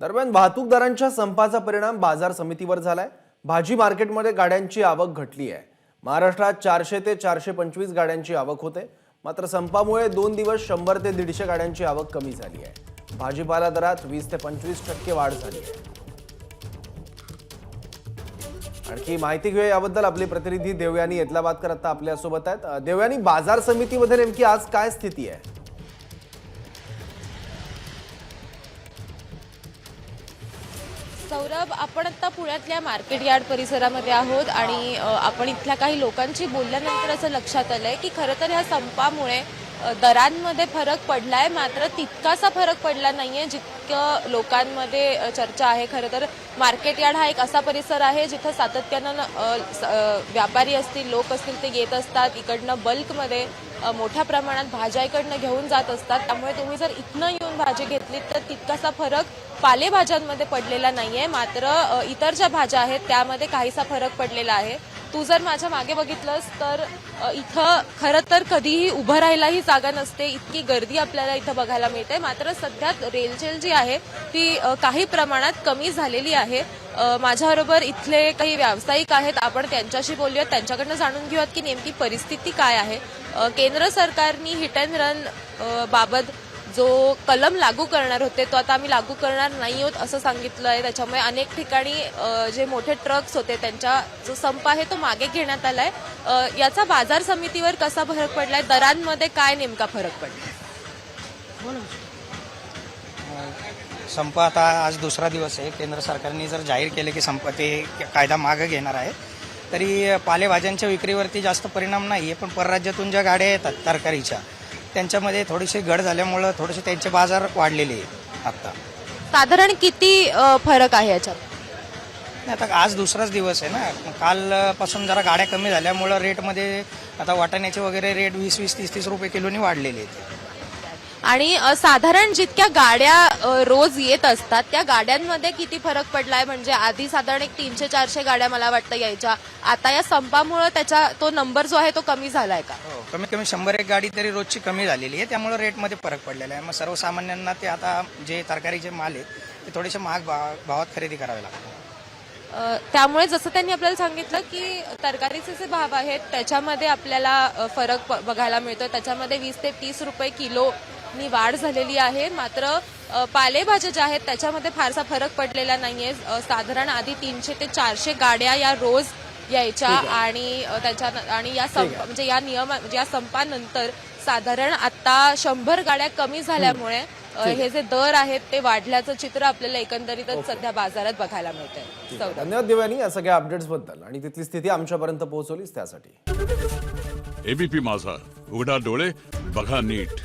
दरम्यान वाहतूकदारांच्या संपाचा परिणाम बाजार समितीवर झालाय. भाजी मार्केटमध्ये गाड्यांची आवक घटली आहे. महाराष्ट्रात चारशे ते चारशे पंचवीस गाड्यांची आवक होते. मात्र संपामुळे दोन दिवस शंभर ते दीडशे गाड्यांची आवक कमी झाली आहे. भाजीपाला दरात वीस ते पंचवीस टक्के वाढ झाली आहे. आणखी माहिती घेऊया याबद्दल. आपले प्रतिनिधी देवयानी येतलाबादकर आता आपल्यासोबत आहेत. देवयानी बाजार समितीमध्ये नेमकी आज काय स्थिती आहे? सौरभ आपण आता पुण्यातल्या मार्केट यार्ड परिसरामध्ये आहोत आणि आपण इथल्या काही लोकांशी बोलल्यानंतर असं लक्षात आलंय की खरं तर ह्या संपामुळे दरांमध्ये फरक पडलाय. मात्र तितकासा फरक पडला नाहीये जितकं लोकांमध्ये चर्चा आहे. खरं तर मार्केट यार्ड हा एक असा परिसर आहे जिथं सातत्यानं स- व्यापारी असतील लोक असतील ते येत असतात. इकडनं बल्कमध्ये मोठ्या प्रमाणात भाज्या इकडनं घेऊन जात असतात. त्यामुळे तुम्ही जर इथनं येऊन भाजी घेतलीत तर तितकासा फरक पालेभाज्यांमध्ये पडलेला नाहीये. मात्र इतर ज्या भाज्या आहेत त्यामध्ये काहीसा फरक पडलेला आहे. तू जर माझ्या मागे बघितलंस तर इथं खरं तर कधीही उभं राहायलाही जागा नसते. इतकी गर्दी आपल्याला इथं बघायला मिळते. मात्र सध्या रेलचेल जी आहे ती काही प्रमाणात कमी झालेली आहे. माझ्याबरोबर इथले काही व्यावसायिक आहेत. आपण त्यांच्याशी बोलूयात. त्यांच्याकडनं जाणून घेऊयात की नेमकी परिस्थिती काय आहे. केंद्र सरकारने हिट अँड रन बाबत जो कलम लागू करणार होते तो आता आम्ही लागू करणार नाही आहोत असं सांगितलं आहे त्याच्यामुळे अनेक ठिकाणी जे मोठे ट्रक्स होते त्यांचा जो संप आहे तो मागे घेण्यात आलाय. अ, याचा बाजार समितीवर कसा फरक पडलाय? दरांमध्ये काय नेमका फरक पडलाय? संप आता आज दुसरा दिवस आहे. केंद्र सरकारने जर जाहीर केले की संप ते कायदा मागं घेणार आहे तरी पालेभाज्यांच्या विक्रीवरती जास्त परिणाम नाही आहे पण परराज्यातून ज्या गाड्या येतात तरकारीच्या त्यांच्यामध्ये थोडीशी घड झाल्यामुळं थोडेसे त्यांचे बाजार वाढलेले आहेत आत्ता साधारण किती अ, फरक आहे याच्यात? नाही, आता आज दुसराच दिवस आहे ना. कालपासून जरा गाड्या कमी झाल्यामुळं रेटमध्ये आता वाटाण्याचे वगैरे रेट वीस वीस तीस तीस रुपये किलोनी वाढलेले आहेत. आणि साधारण जितक्या गाड्या रोज येत असतात त्या गाड्यांमध्ये किती फरक पडलाय? म्हणजे आधी साधारण एक तीनशे चारशे गाड्या मला वाटतं यायच्या. आता या संपामुळे त्याचा तो नंबर जो आहे तो कमी झालाय का? हो कमीत कमी शंभर एक गाडी तरी रोजची कमी झालेली आहे. त्यामुळे रेटमध्ये फरक पडलेला आहे. मग सर्वसामान्यांना ते आता जे तरकारीचे माल आहेत ते थोडेसे महाग भाव- भावात खरेदी करावे लागतात. त्यामुळे जसं त्यांनी आपल्याला सांगितलं की तरकारीचे जे भाव आहेत त्याच्यामध्ये आपल्याला फरक बघायला मिळतोय. त्याच्यामध्ये वीस ते तीस रुपये किलोनी वाढ झालेली आहे. मात्र पालेभाज्या ज्या आहेत त्याच्यामध्ये फारसा फरक पडलेला नाहीये. साधारण आधी तीनशे ते चारशे गाड्या या रोज यायच्या आणि त्याच्या आणि या संप म्हणजे या नियम म्हणजे या संपानंतर साधारण आता शंभर गाड्या कमी झाल्यामुळे हे जे दर आहेत ते वाढल्याचं चित्र आपल्याला एकंदरीतच सध्या बाजारात बघायला मिळतंय. धन्यवाद देवयानी या सगळ्या अपडेट्सबद्दल. आणि तिथली स्थिती आमच्यापर्यंत पोहोचवलीस त्यासाठी. एबीपी माझा. उघडा डोळे बघा नीट.